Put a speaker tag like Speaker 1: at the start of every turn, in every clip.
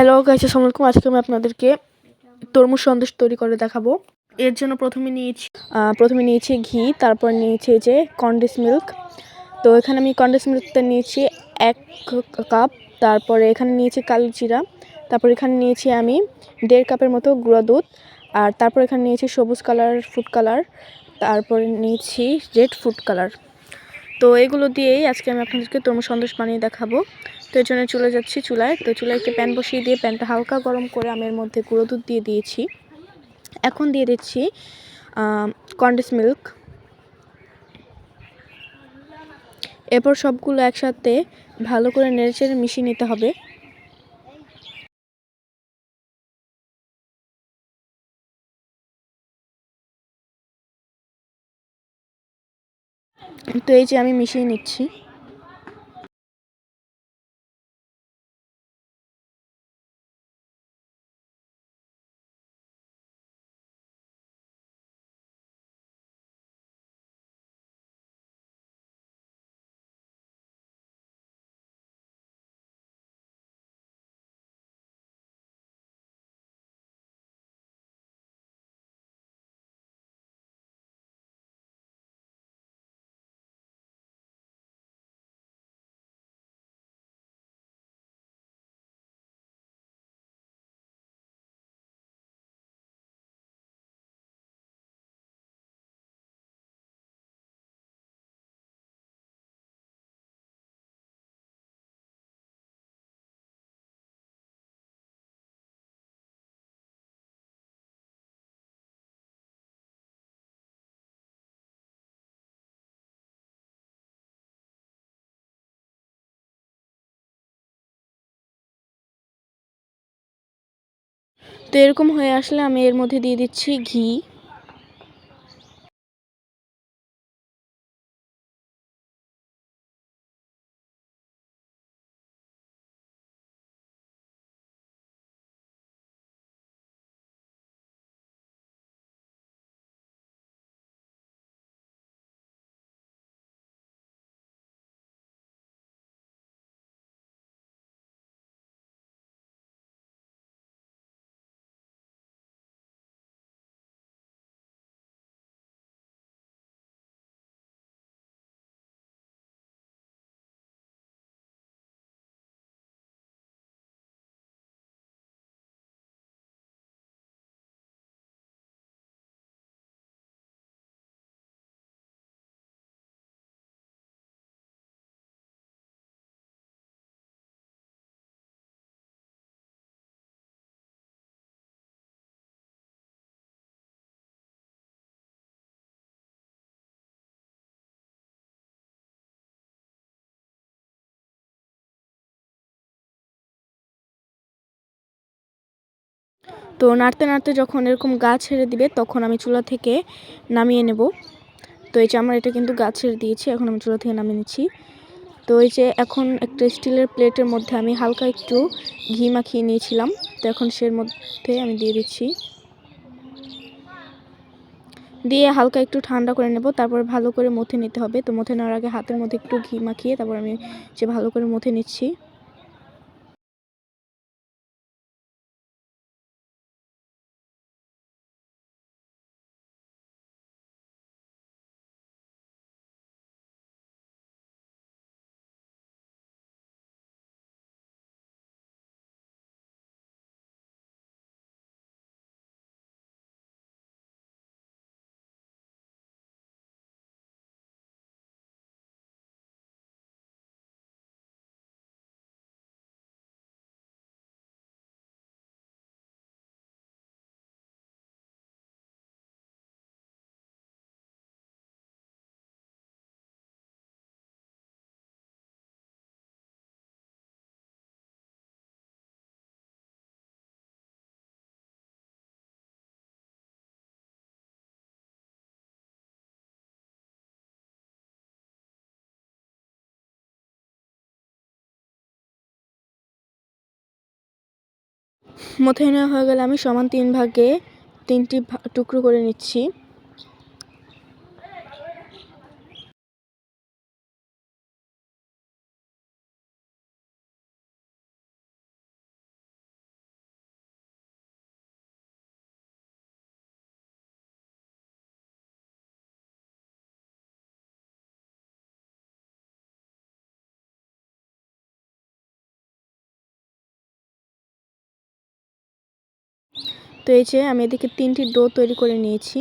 Speaker 1: Hello guys আসসালামু আলাইকুম আজকে আমি আপনাদেরকে তরমুজ সন্দেশ তৈরি করে দেখাবো। এর জন্য প্রথমে নিয়েছি প্রথমে নিয়েছি ঘি, তারপর নিয়েছি যে কন্ডেন্স মিল্ক তো এখানে আমি কন্ডেন্স মিল্কটা নিয়েছি এক কাপ তারপরে এখানে নিয়েছি কালো জিরা, তারপর এখানে নিয়েছি আমি দেড় কাপের মতো গুঁড়া দুধ, আর তারপর এখানে নিয়েছি সবুজ কালার ফুড কালার তারপরে নিয়েছি রেড ফুড কালার তো এগুলো দিয়েই আজকে আমি আপনাদেরকে তরমুজ সন্দেশ বানিয়ে দেখাবো। তো এর জন্য চলে যাচ্ছি চুলায়। তো চুলায় একটি প্যান বসিয়ে দিয়ে প্যানটা হালকা গরম করে আমি এর মধ্যে গুঁড়ো দুধ দিয়ে দিয়েছি। এখন দিয়ে দিচ্ছি কন্ডেন্স মিল্ক এরপর সবগুলো একসাথে ভালো করে নেড়েচেড়ে মিশিয়ে নিতে হবে। তো এই যে আমি মিশিয়ে নিচ্ছি। তো এরকম হয়ে আসলে আমি এর মধ্যে দিয়ে দিচ্ছি ঘি। তো নাড়তে নাড়তে যখন এরকম গা ছেড়ে দিবে, তখন আমি চুলা থেকে নামিয়ে নেব। তো এই যে আমার এটা কিন্তু গা ছেড়ে দিয়েছি, এখন আমি চুলা থেকে নামিয়ে নিচ্ছি। তো এই যে এখন একটা স্টিলের প্লেটের মধ্যে আমি হালকা একটু ঘি মাখিয়ে নিয়েছিলাম, তো এখন সের মধ্যে আমি দিয়ে দিচ্ছি। দিয়ে হালকা একটু ঠান্ডা করে নেব, তারপর ভালো করে মথে নিতে হবে। তো মথে নেওয়ার আগে হাতের মধ্যে একটু ঘি মাখিয়ে তারপর আমি যে ভালো করে মথে নিচ্ছি। মথে নেওয়া হয়ে গেলে আমি সমান তিন ভাগে তিনটি টুকরো করে নিচ্ছি। তো এই যে আমি এদিকে তিনটি ডো তৈরি করে নিয়েছি।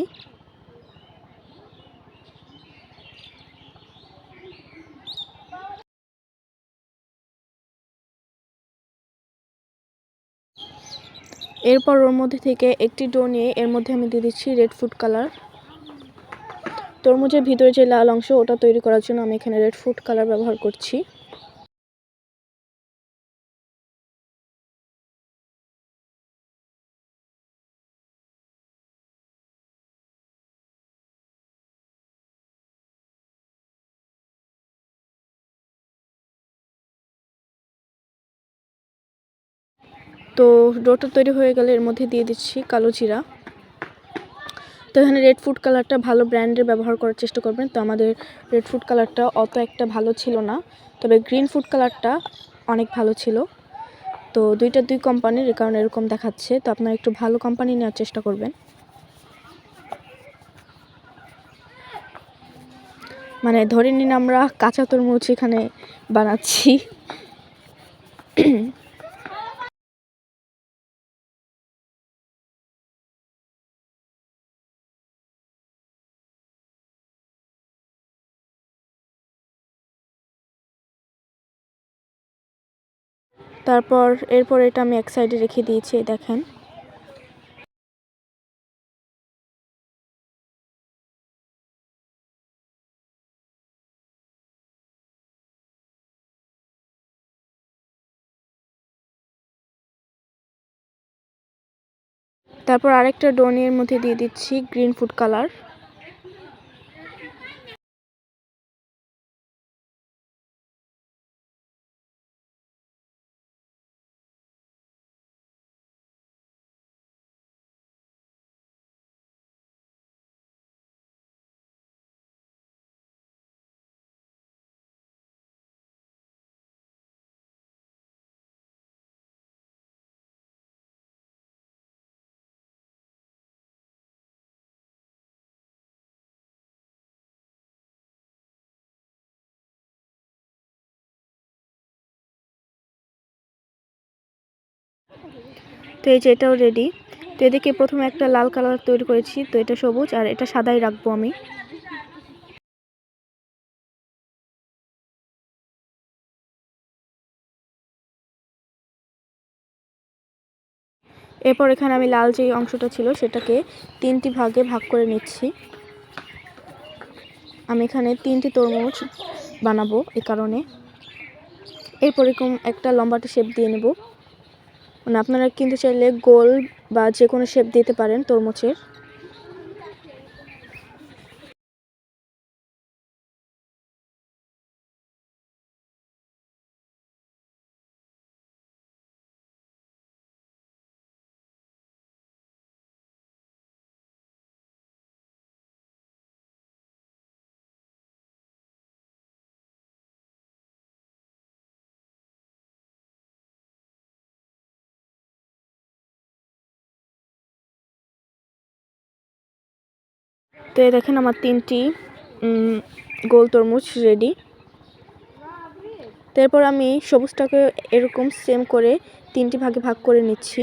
Speaker 1: এরপর ওর মধ্যে থেকে একটি ডো নিয়ে এর মধ্যে আমি দিয়ে দিচ্ছি রেড ফুড কালার তরমুজের ভিতরে যে লাল অংশ ওটা তৈরি করার জন্য আমি এখানে রেড ফুড কালার ব্যবহার করছি। তো ডোটা তৈরি হয়ে গেলে এর মধ্যে দিয়ে দিচ্ছি কালো জিরা। তো এখানে রেড ফুড কালারটা ভালো ব্র্যান্ডের ব্যবহার করার চেষ্টা করবেন। তো আমাদের রেড ফুড কালারটা অত একটা ভালো ছিল না, তবে গ্রিন ফুড কালারটা অনেক ভালো ছিল। তো দুইটা দুই কোম্পানির কারণ এরকম দেখাচ্ছে। তো আপনারা একটু ভালো কোম্পানি নেওয়ার চেষ্টা করবেন। মানে ধরে নিন আমরা কাঁচা তরমুজ এখানে বানাচ্ছি। তারপর এরপর এটা আমি এক সাইডে রেখে দিয়েছি দেখেন। তারপর আরেকটা ডোনের মধ্যে দিয়ে দিচ্ছি গ্রিন ফুড কালার। তো এই যে এটাও রেডি তো এদিকে প্রথমে একটা লাল কালার তৈরি করেছি, তো এটা সবুজ আর এটা সাদাই রাখব আমি। এরপর এখানে আমি লাল যে অংশটা ছিল সেটাকে তিনটি ভাগে ভাগ করে নিচ্ছি। আমি এখানে তিনটি তরমুজ বানাবো এ কারণে। এরপর এরকম একটা লম্বাটে শেপ দিয়ে নেব। আপনারা কিন্তু চাইলে গোল বা যে কোনো শেপ দিতে পারেন তরমুজের। তো এই দেখেন আমার তিনটি গোল তরমুজ রেডি তারপর আমি সবুজটাকে এরকম সেম করে তিনটি ভাগে ভাগ করে নিচ্ছি।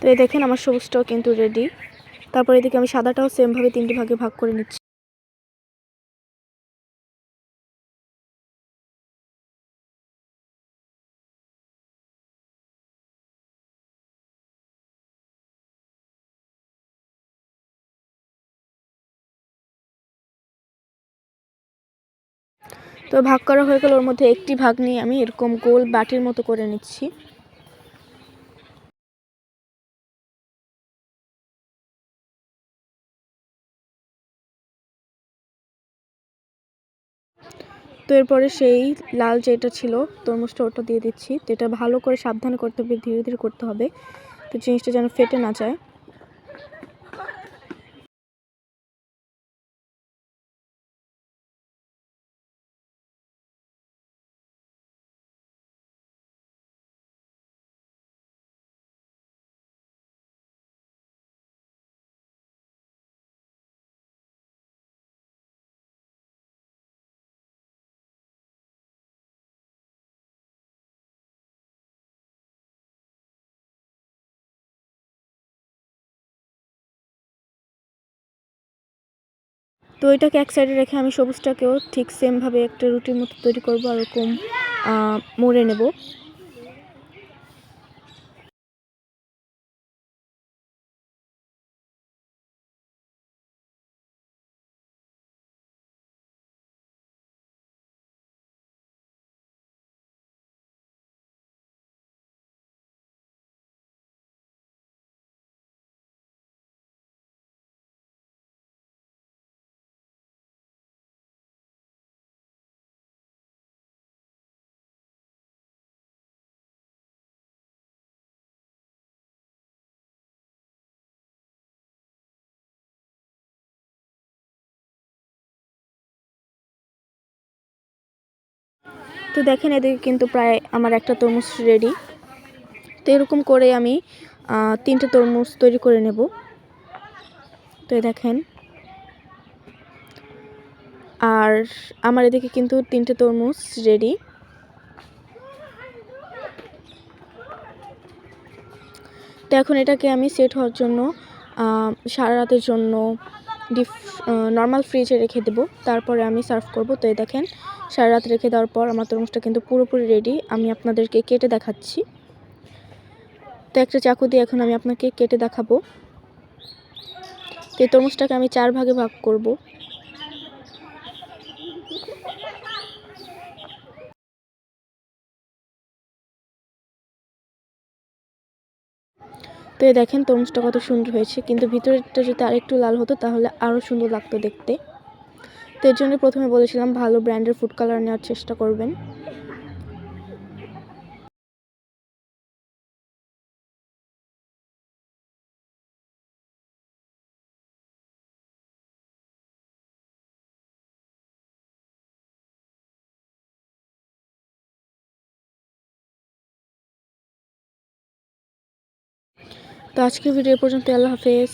Speaker 1: তো এই দেখেন আমার সবুজটাও কিন্তু রেডি তারপর এদিকে আমি সাদাটাও সেমভাবে তিনটি ভাগে ভাগ করে নিচ্ছি। তো ভাগ করা হয়ে গেল, ওর মধ্যে একটি ভাগ নিয়ে আমি এরকম গোল বাটির মতো করে নিচ্ছি। তো এরপরে সেই লাল যেটা ছিল তরমুজটা ওটা দিয়ে দিচ্ছি। তো এটা ভালো করে সাবধান করতে হবে, ধীরে ধীরে করতে হবে। তো জিনিসটা যেন ফেটে না যায়। তো এটাকে এক সাইডে রেখে আমি সবুজটাকেও ঠিক সেমভাবে একটা রুটির মতো তৈরি করব আর ওরকম মোড়ে নেব। তো দেখেন এদিকে কিন্তু প্রায় আমার একটা তরমুজ রেডি তো এরকম করে আমি তিনটে তরমুজ তৈরি করে নেব। তো দেখেন। আর আমার এদিকে কিন্তু তিনটে তরমুজ রেডি তো এখন এটাকে আমি সেট হওয়ার জন্য সারা রাতের জন্য ডিপ নর্মাল ফ্রিজে রেখে দেবো। তারপরে আমি সার্ভ করব। তো দেখেন সারা রাত রেখে দেওয়ার পর আমার তরমুজটা কিন্তু পুরোপুরি রেডি আমি আপনাদেরকে কেটে দেখাচ্ছি। তো একটা চাকু দিয়ে এখন আমি আপনাকে কেটে দেখাবো। তো এই তরমুজটাকে আমি চার ভাগে ভাগ করব। তো এই দেখেন তরমুজটা কত সুন্দর হয়েছে। কিন্তু ভিতরেরটা যদি আরেকটু লাল হতো তাহলে আরও সুন্দর লাগতো দেখতে। তো এর জন্য প্রথমে বলেছিলাম ভালো ব্র্যান্ডের ফুড কালার নেওয়ার চেষ্টা করবেন। তো আজকের ভিডিও পর্যন্ত, আল্লাহ হাফেজ।